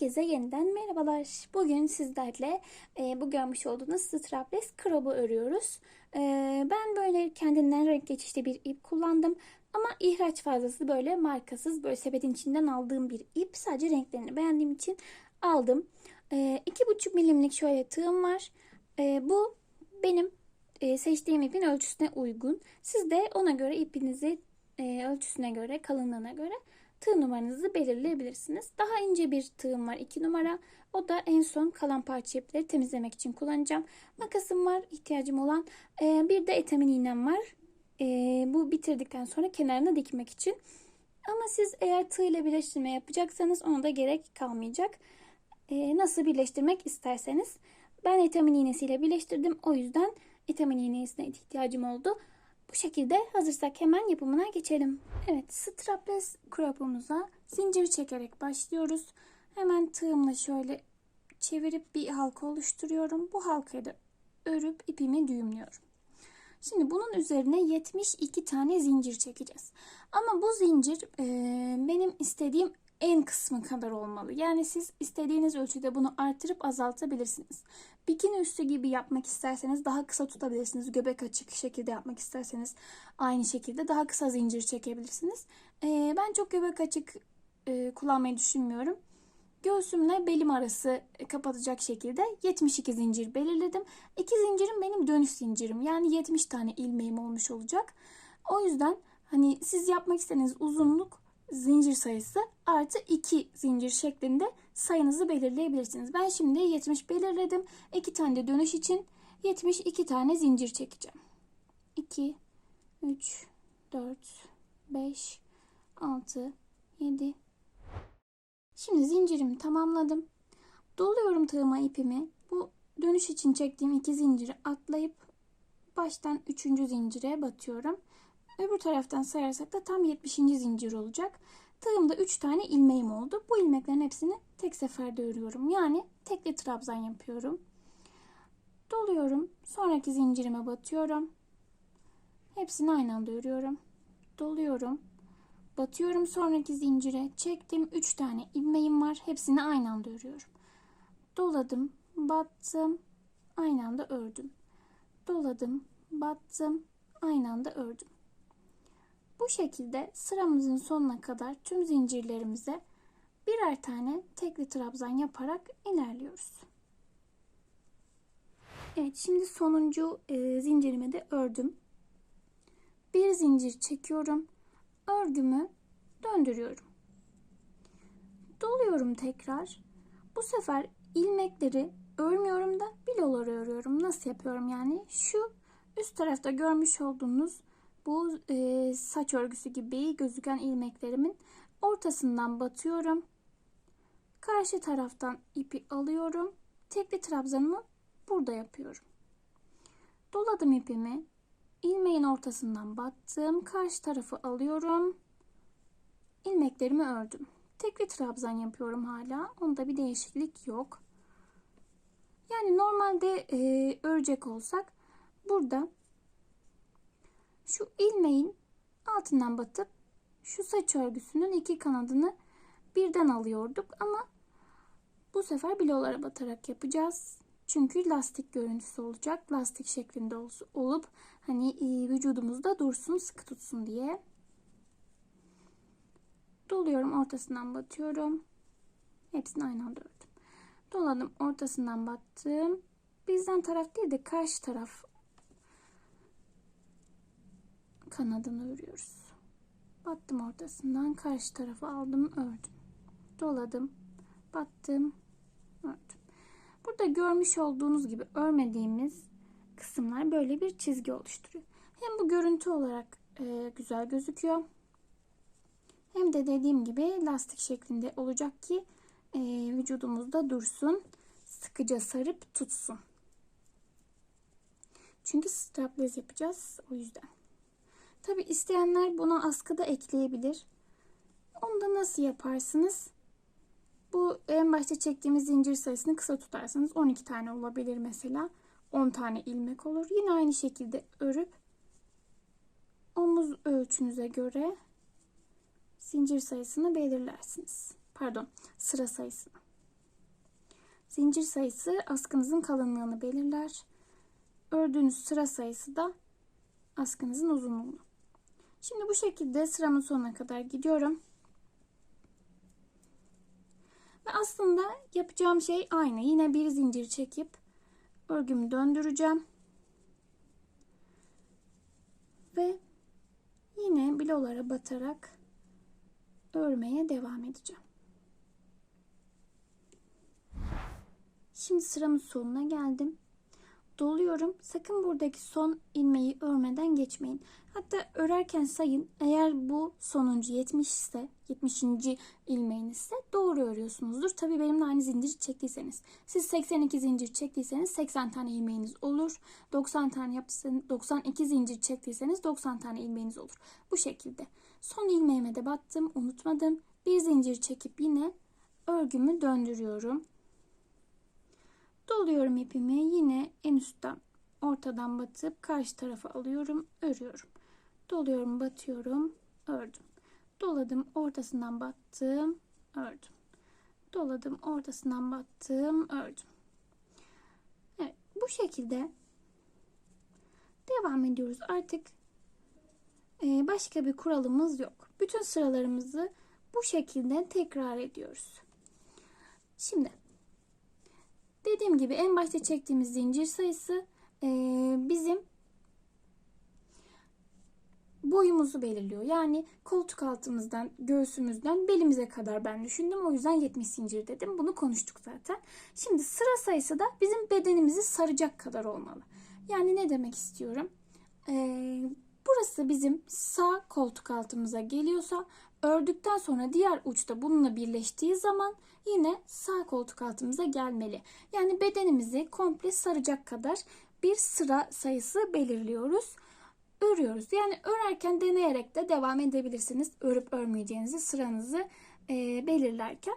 Herkese yeniden merhabalar. Bugün sizlerle e, bu görmüş olduğunuz strapless crob'u örüyoruz. E, ben böyle kendinden renk geçişli bir ip kullandım. Ama ihraç fazlası böyle markasız böyle sepetin içinden aldığım bir ip. Sadece renklerini beğendiğim için aldım. E, 2,5 milimlik şöyle tığım var. E, bu benim e, seçtiğim ipin ölçüsüne uygun. Siz de ona göre ipinizi e, ölçüsüne göre kalınlığına göre tığ numaranızı belirleyebilirsiniz. Daha ince bir tığım var 2 numara. O da en son kalan parça ipleri temizlemek için kullanacağım. Makasım var ihtiyacım olan. Ee, bir de etamin iğnem var. Ee, bu bitirdikten sonra kenarına dikmek için. Ama siz eğer tığ ile birleştirme yapacaksanız ona da gerek kalmayacak. Ee, nasıl birleştirmek isterseniz. Ben etamin iğnesiyle birleştirdim. O yüzden etamin iğnesine ihtiyacım oldu. Bu şekilde hazırsak hemen yapımına geçelim. Evet strapless crop'umuza zincir çekerek başlıyoruz. Hemen tığımla şöyle çevirip bir halka oluşturuyorum. Bu halkayı da örüp ipimi düğümlüyorum. Şimdi bunun üzerine 72 tane zincir çekeceğiz. Ama bu zincir e, benim istediğim en kısmı kadar olmalı. Yani siz istediğiniz ölçüde bunu artırıp azaltabilirsiniz. Bikini üstü gibi yapmak isterseniz daha kısa tutabilirsiniz. Göbek açık şekilde yapmak isterseniz aynı şekilde daha kısa zincir çekebilirsiniz. Ee, ben çok göbek açık e, kullanmayı düşünmüyorum. Göğsümle belim arası kapatacak şekilde 72 zincir belirledim. İki zincirim benim dönüş zincirim. Yani 70 tane ilmeğim olmuş olacak. O yüzden hani siz yapmak istediğiniz uzunluk zincir sayısı artı 2 zincir şeklinde sayınızı belirleyebilirsiniz. Ben şimdi 70 belirledim. 2 tane de dönüş için 72 tane zincir çekeceğim. 2 3 4 5 6 7 Şimdi zincirimi tamamladım. Doluyorum tığıma ipimi. Bu dönüş için çektiğim iki zinciri atlayıp baştan üçüncü zincire batıyorum. Öbür taraftan sayarsak da tam 70. zincir olacak. Tığımda 3 tane ilmeğim oldu. Bu ilmeklerin hepsini tek seferde örüyorum. Yani tekli trabzan yapıyorum. Doluyorum. Sonraki zincirime batıyorum. Hepsini aynı anda örüyorum. Doluyorum. Batıyorum sonraki zincire. Çektim 3 tane ilmeğim var. Hepsini aynı anda örüyorum. Doladım, battım, aynı anda ördüm. Doladım, battım, aynı anda ördüm. Bu şekilde sıramızın sonuna kadar tüm zincirlerimize birer tane tekli trabzan yaparak ilerliyoruz. Evet şimdi sonuncu e, zincirimi de ördüm. Bir zincir çekiyorum. Örgümü döndürüyorum. Doluyorum tekrar. Bu sefer ilmekleri örmüyorum da biloları örüyorum. Nasıl yapıyorum yani? Şu üst tarafta görmüş olduğunuz bu e, saç örgüsü gibi gözüken ilmeklerimin ortasından batıyorum. Karşı taraftan ipi alıyorum. Tekli trabzanımı burada yapıyorum. Doladım ipimi. ilmeğin ortasından battım. Karşı tarafı alıyorum. ilmeklerimi ördüm. Tekli trabzan yapıyorum hala. Onda bir değişiklik yok. Yani normalde e, örecek olsak burada şu ilmeğin altından batıp şu saç örgüsünün iki kanadını birden alıyorduk ama bu sefer bilolara batarak yapacağız. Çünkü lastik görüntüsü olacak. Lastik şeklinde olup hani e, vücudumuzda dursun, sıkı tutsun diye. Doluyorum, ortasından batıyorum. Hepsini aynı anda ördüm. Doladım, ortasından battım. Bizden taraf değil de karşı taraf kanadını örüyoruz. Battım ortasından karşı tarafa aldım ördüm. Doladım, battım, ördüm. Burada görmüş olduğunuz gibi örmediğimiz kısımlar böyle bir çizgi oluşturuyor. Hem bu görüntü olarak e, güzel gözüküyor. Hem de dediğim gibi lastik şeklinde olacak ki e, vücudumuzda dursun. Sıkıca sarıp tutsun. Çünkü strapless yapacağız o yüzden. Tabi isteyenler buna askı da ekleyebilir. Onu da nasıl yaparsınız? Bu en başta çektiğimiz zincir sayısını kısa tutarsanız 12 tane olabilir mesela. 10 tane ilmek olur. Yine aynı şekilde örüp omuz ölçünüze göre zincir sayısını belirlersiniz. Pardon, sıra sayısını. zincir sayısı askınızın kalınlığını belirler. Ördüğünüz sıra sayısı da askınızın uzunluğunu. Şimdi bu şekilde sıramın sonuna kadar gidiyorum. Ve aslında yapacağım şey aynı. Yine bir zincir çekip örgümü döndüreceğim. Ve yine bilolara batarak örmeye devam edeceğim. Şimdi sıramın sonuna geldim. Doluyorum. Sakın buradaki son ilmeği örmeden geçmeyin. Hatta örerken sayın. Eğer bu sonuncu 70 ise 70. ilmeğiniz ise doğru örüyorsunuzdur. Tabi benimle aynı zincir çektiyseniz. Siz 82 zincir çektiyseniz 80 tane ilmeğiniz olur. 90 tane yaptıysanız 92 zincir çektiyseniz 90 tane ilmeğiniz olur. Bu şekilde. Son ilmeğime de battım. Unutmadım. Bir zincir çekip yine örgümü döndürüyorum. Doluyorum ipimi. Yine en üstten ortadan batıp karşı tarafa alıyorum. Örüyorum. Doluyorum, batıyorum, ördüm. Doladım, ortasından battım, ördüm. Doladım, ortasından battım, ördüm. Evet, bu şekilde devam ediyoruz. Artık e, başka bir kuralımız yok. Bütün sıralarımızı bu şekilde tekrar ediyoruz. Şimdi dediğim gibi en başta çektiğimiz zincir sayısı e, bizim boyumuzu belirliyor. Yani koltuk altımızdan, göğsümüzden belimize kadar ben düşündüm. O yüzden 70 zincir dedim. Bunu konuştuk zaten. Şimdi sıra sayısı da bizim bedenimizi saracak kadar olmalı. Yani ne demek istiyorum? Ee, burası bizim sağ koltuk altımıza geliyorsa ördükten sonra diğer uçta bununla birleştiği zaman yine sağ koltuk altımıza gelmeli. Yani bedenimizi komple saracak kadar bir sıra sayısı belirliyoruz örüyoruz. Yani örerken deneyerek de devam edebilirsiniz. Örüp örmeyeceğinizi sıranızı e, belirlerken.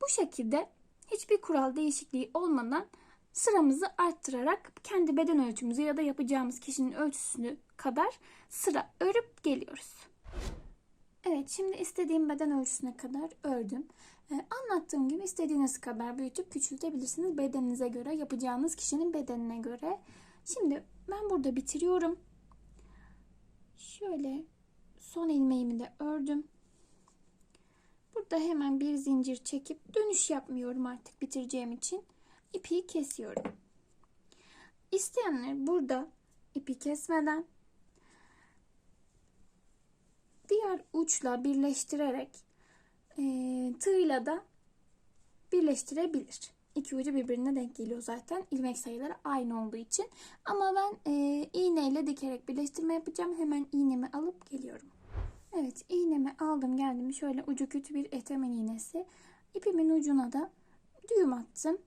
Bu şekilde hiçbir kural değişikliği olmadan sıramızı arttırarak kendi beden ölçümüzü ya da yapacağımız kişinin ölçüsünü kadar sıra örüp geliyoruz. Evet şimdi istediğim beden ölçüsüne kadar ördüm. Ee, anlattığım gibi istediğiniz kadar büyütüp küçültebilirsiniz bedeninize göre yapacağınız kişinin bedenine göre. Şimdi ben burada bitiriyorum. Şöyle son ilmeğimi de ördüm. Burada hemen bir zincir çekip dönüş yapmıyorum artık bitireceğim için. ipi kesiyorum. İsteyenler burada ipi kesmeden diğer uçla birleştirerek e, tığla da birleştirebilir. İki ucu birbirine denk geliyor zaten. ilmek sayıları aynı olduğu için. Ama ben e, iğneyle dikerek birleştirme yapacağım. Hemen iğnemi alıp geliyorum. Evet iğnemi aldım geldim. Şöyle ucu kötü bir etemen iğnesi. İpimin ucuna da düğüm attım.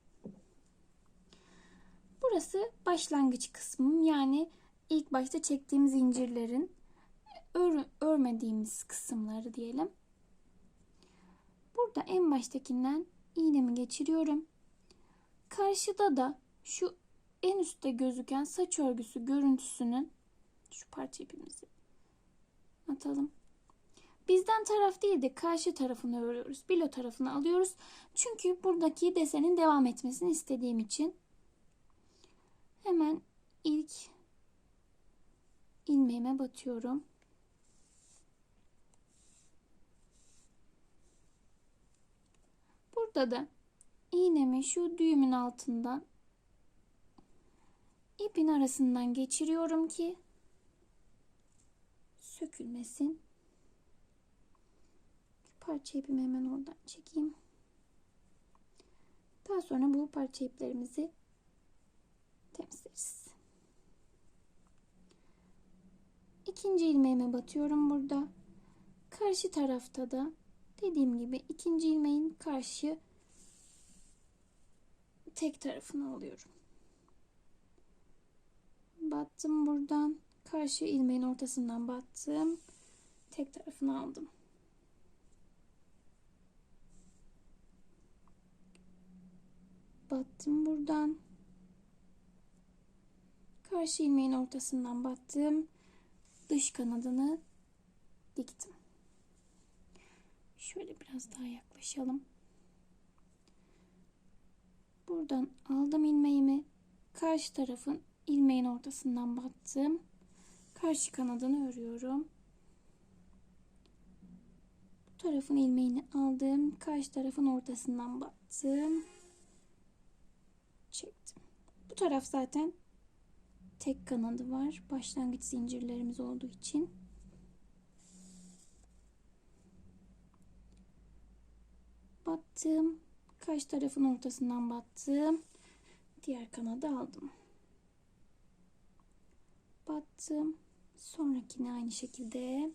Burası başlangıç kısmım. Yani ilk başta çektiğim zincirlerin ör, örmediğimiz kısımları diyelim. Burada en baştakinden iğnemi geçiriyorum. Karşıda da şu en üstte gözüken saç örgüsü görüntüsünün şu parça ipimizi atalım. Bizden taraf değil de karşı tarafını örüyoruz. Bilo tarafını alıyoruz. Çünkü buradaki desenin devam etmesini istediğim için hemen ilk ilmeğime batıyorum. Burada da iğnemi şu düğümün altından ipin arasından geçiriyorum ki sökülmesin. Parça ipimi hemen oradan çekeyim. Daha sonra bu parça iplerimizi temizleriz. İkinci ilmeğime batıyorum burada. Karşı tarafta da dediğim gibi ikinci ilmeğin karşı tek tarafını alıyorum. Battım buradan. Karşı ilmeğin ortasından battım. Tek tarafını aldım. Battım buradan. Karşı ilmeğin ortasından battım. Dış kanadını diktim. Şöyle biraz daha yaklaşalım. Buradan aldım ilmeğimi. Karşı tarafın ilmeğin ortasından battım. Karşı kanadını örüyorum. Bu tarafın ilmeğini aldım. Karşı tarafın ortasından battım. Çektim. Bu taraf zaten tek kanadı var. Başlangıç zincirlerimiz olduğu için. Battım. Karşı tarafın ortasından battım. Diğer kanadı aldım. Battım. Sonrakini aynı şekilde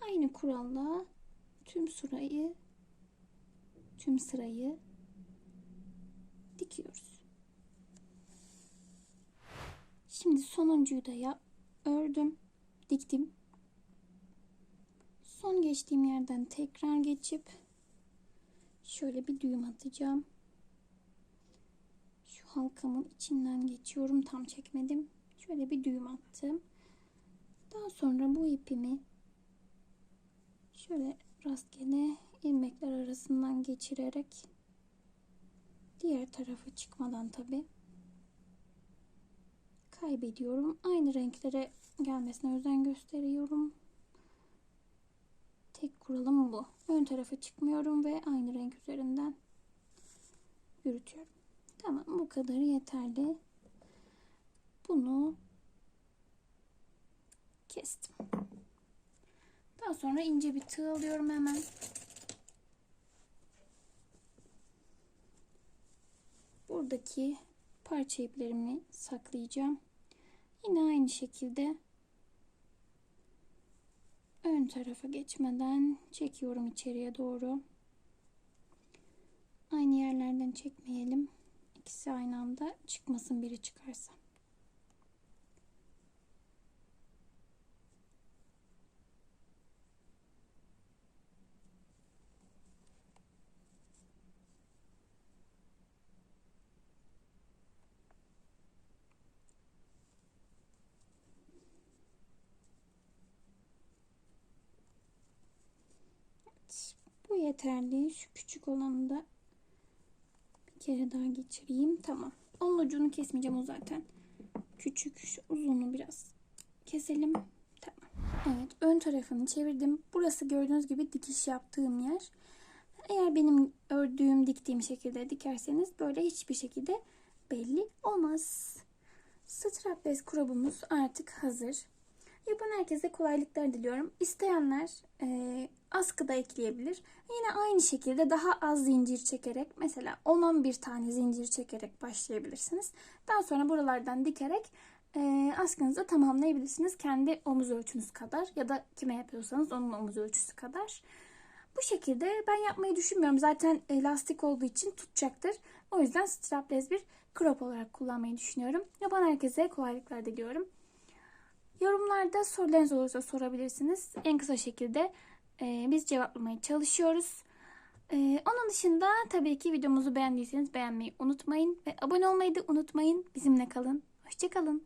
aynı kuralla tüm sırayı tüm sırayı dikiyoruz. Şimdi sonuncuyu da ya ördüm, diktim. Son geçtiğim yerden tekrar geçip şöyle bir düğüm atacağım. Şu halkamın içinden geçiyorum. Tam çekmedim. Şöyle bir düğüm attım. Daha sonra bu ipimi şöyle rastgele ilmekler arasından geçirerek diğer tarafa çıkmadan tabi kaybediyorum. Aynı renklere gelmesine özen gösteriyorum. Tek kuralım bu. Ön tarafa çıkmıyorum ve aynı renk üzerinden yürütüyorum. Tamam bu kadar yeterli. Bunu kestim. Daha sonra ince bir tığ alıyorum hemen. Buradaki parça iplerimi saklayacağım. Yine aynı şekilde ön tarafa geçmeden çekiyorum içeriye doğru. Aynı yerlerden çekmeyelim. İkisi aynı anda çıkmasın biri çıkarsa. Bu yeterli. Şu küçük olanı da bir kere daha geçireyim. Tamam. Onun ucunu kesmeyeceğim o zaten. Küçük. Şu uzunu biraz keselim. Tamam. Evet. Ön tarafını çevirdim. Burası gördüğünüz gibi dikiş yaptığım yer. Eğer benim ördüğüm, diktiğim şekilde dikerseniz böyle hiçbir şekilde belli olmaz. Strapless kurabımız artık hazır. Yapan herkese kolaylıklar diliyorum. İsteyenler e, askıda ekleyebilir. Yine aynı şekilde daha az zincir çekerek mesela 10-11 tane zincir çekerek başlayabilirsiniz. Daha sonra buralardan dikerek e, askınızı tamamlayabilirsiniz. Kendi omuz ölçünüz kadar ya da kime yapıyorsanız onun omuz ölçüsü kadar. Bu şekilde ben yapmayı düşünmüyorum. Zaten e, lastik olduğu için tutacaktır. O yüzden strapless bir crop olarak kullanmayı düşünüyorum. Yapan herkese kolaylıklar diliyorum. Yorumlarda sorularınız olursa sorabilirsiniz. En kısa şekilde e, biz cevaplamaya çalışıyoruz. E, onun dışında tabii ki videomuzu beğendiyseniz beğenmeyi unutmayın. Ve abone olmayı da unutmayın. Bizimle kalın. Hoşçakalın.